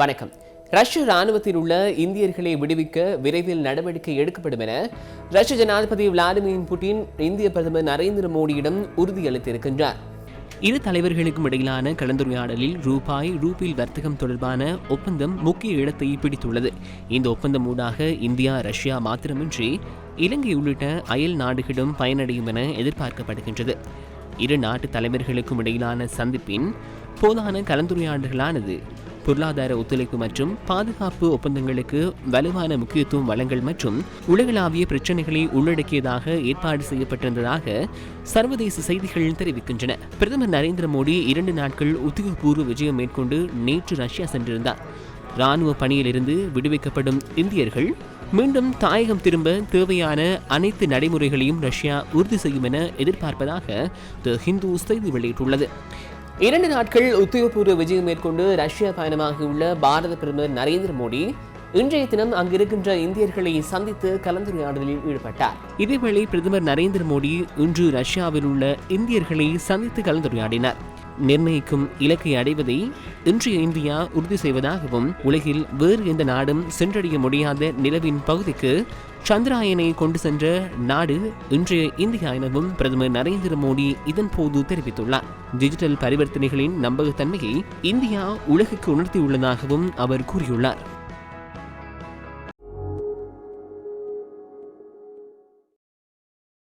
வணக்கம். ரஷ்ய ராணுவத்தில் உள்ள இந்தியர்களை விடுவிக்க விரைவில் நடவடிக்கை எடுக்கப்படும் என ரஷ்ய ஜனாதிபதி விளாடிமிர் புட்டின் இந்திய பிரதமர் நரேந்திர மோடியிடம் உறுதியளித்திருக்கின்றார். இரு தலைவர்களுக்கும் இடையிலான கலந்துரையாடலில் ரூபாய் ரூபில் வர்த்தகம் தொடர்பான ஒப்பந்தம் முக்கிய இடத்தை பிடித்துள்ளது. இந்த ஒப்பந்தம் ஊடாக இந்தியா ரஷ்யா மாத்திரமின்றி இலங்கை உள்ளிட்ட அயல் நாடுகளும் பயனடையும் என எதிர்பார்க்கப்படுகின்றது. இரு நாட்டு தலைவர்களுக்கும் இடையிலான சந்திப்பின் போதான கலந்துரையாடல்களானது பொருளாதார ஒத்துழைப்பு மற்றும் பாதுகாப்பு ஒப்பந்தங்களுக்கு வலுவான முக்கியத்துவம் வழங்கல் மற்றும் உலகளாவிய பிரச்சினைகளை உள்ளடக்கியதாக ஏற்பாடு செய்யப்பட்டிருந்ததாக சர்வதேச செய்திகள் தெரிவிக்கின்றன. பிரதமர் நரேந்திர மோடி இரண்டு நாட்கள் உத்தியோகபூர்வ விஜயம் மேற்கொண்டு நேற்று ரஷ்யா சென்றிருந்தார். ராணுவ பணியிலிருந்து விடுவிக்கப்படும் இந்தியர்கள் மீண்டும் தாயகம் திரும்ப தேவையான அனைத்து நடைமுறைகளையும் ரஷ்யா உறுதி செய்யும் என எதிர்பார்ப்பதாக த ஹிந்து செய்தி வெளியிட்டுள்ளது. இரண்டு நாட்கள் உத்தியோகபூர்வ விஜயம் மேற்கொண்டு ரஷ்யா பயணமாகியுள்ள பாரத பிரதமர் நரேந்திர மோடி இன்றைய தினம் அங்கிருக்கின்ற இந்தியர்களை சந்தித்து கலந்துரையாடலில் ஈடுபட்டார். இதேவேளை பிரதமர் நரேந்திர மோடி இன்று ரஷ்யாவில் உள்ள இந்தியர்களை சந்தித்து கலந்துரையாடினார். நிர்ணயிக்கும் இலக்கை அடைவதை இன்றைய இந்தியா உறுதி செய்வதாகவும் உலகில் வேறு எந்த நாடும் சென்றடைய முடியாத நிலவின் பகுதிக்கு சந்திராயனை கொண்டு சென்ற நாடு இன்றைய இந்தியா எனவும் பிரதமர் நரேந்திர மோடி இதன் போது தெரிவித்துள்ளார். டிஜிட்டல் பரிவர்த்தனைகளின் நம்பகத்தன்மையை இந்தியா உலகுக்கு உணர்த்தியுள்ளதாகவும் அவர் கூறியுள்ளார்.